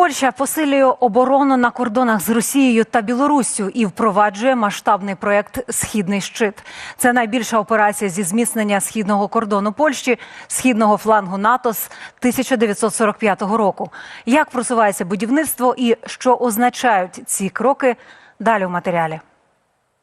Польща посилює оборону на кордонах з Росією та Білоруссю і впроваджує масштабний проект Східний щит. Це найбільша операція зі зміцнення східного кордону Польщі, східного флангу НАТО з 1945 року. Як просувається будівництво і що означають ці кроки? Далі в матеріалі.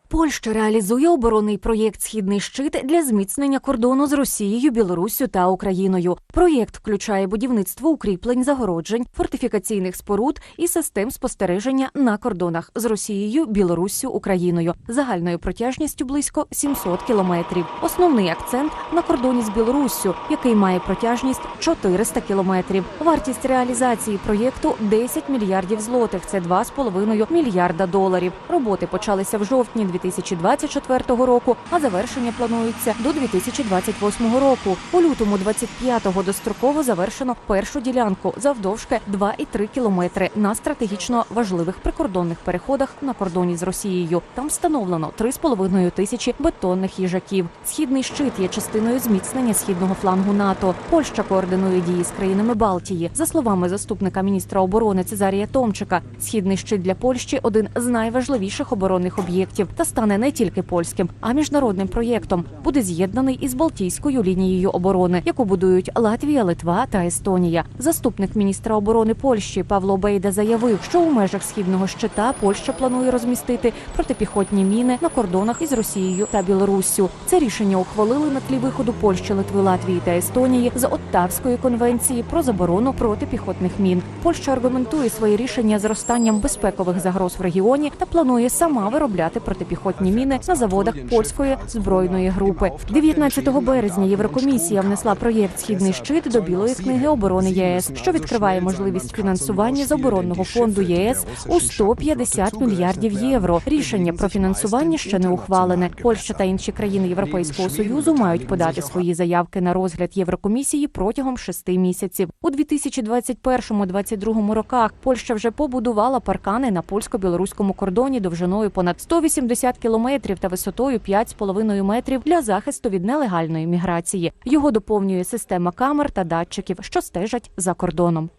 Польща реалізує оборонний проєкт Східний щит для зміцнення кордону з Росією, Білоруссю та Україною. Проєкт включає будівництво укріплень, загороджень, фортифікаційних споруд і систем спостереження на кордонах з Росією, Білоруссю, Україною загальною протяжністю близько 700 кілометрів. Основний акцент на кордоні з Білоруссю, який має протяжність 400 кілометрів. Вартість реалізації проєкту 10 мільярдів злотих. Це 2,5 мільярда доларів. Роботи почалися в жовтні 2024 року, а завершення планується до 2028 року. У лютому 25-го достроково завершено першу ділянку завдовжки 2,3 кілометри на стратегічно важливих прикордонних переходах на кордоні з Росією. Там встановлено 3,5 тисячі бетонних їжаків. Східний щит є частиною зміцнення східного флангу НАТО. Польща координує дії з країнами Балтії. За словами заступника міністра оборони Цезарія Томчика, східний щит для Польщі один з найважливіших оборонних об'єктів та стане не тільки польським, а міжнародним проєктом. Буде з'єднаний із Балтійською лінією оборони, яку будують Латвія, Литва та Естонія. Заступник міністра оборони Польщі Павло Бейда заявив, що у межах східного щита Польща планує розмістити протипіхотні міни на кордонах із Росією та Білоруссю. Це рішення ухвалили на тлі виходу Польщі, Литви, Латвії та Естонії з Оттавської конвенції про заборону протипіхотних мін. Польща аргументує своє рішення зростанням безпекових загроз в регіоні та планує сама виробляти протипіхотні міни на заводах польської збройної групи. 19 березня Єврокомісія внесла проєкт Східний щит до Білої книги оборони ЄС, що відкриває можливість фінансування з оборонного фонду єС у 150 мільярдів євро. Рішення про фінансування ще не ухвалене. Польща та інші країни Європейського союзу мають подати свої заявки на розгляд Єврокомісії протягом шести місяців. У 2021-2022 роках Польща вже побудувала паркани на польсько-білоруському кордоні довжиною понад 180 кілометрів та висотою 5,5 метрів для захисту від нелегальної міграції. Його доповнює система камер та датчиків, що стежать за кордоном.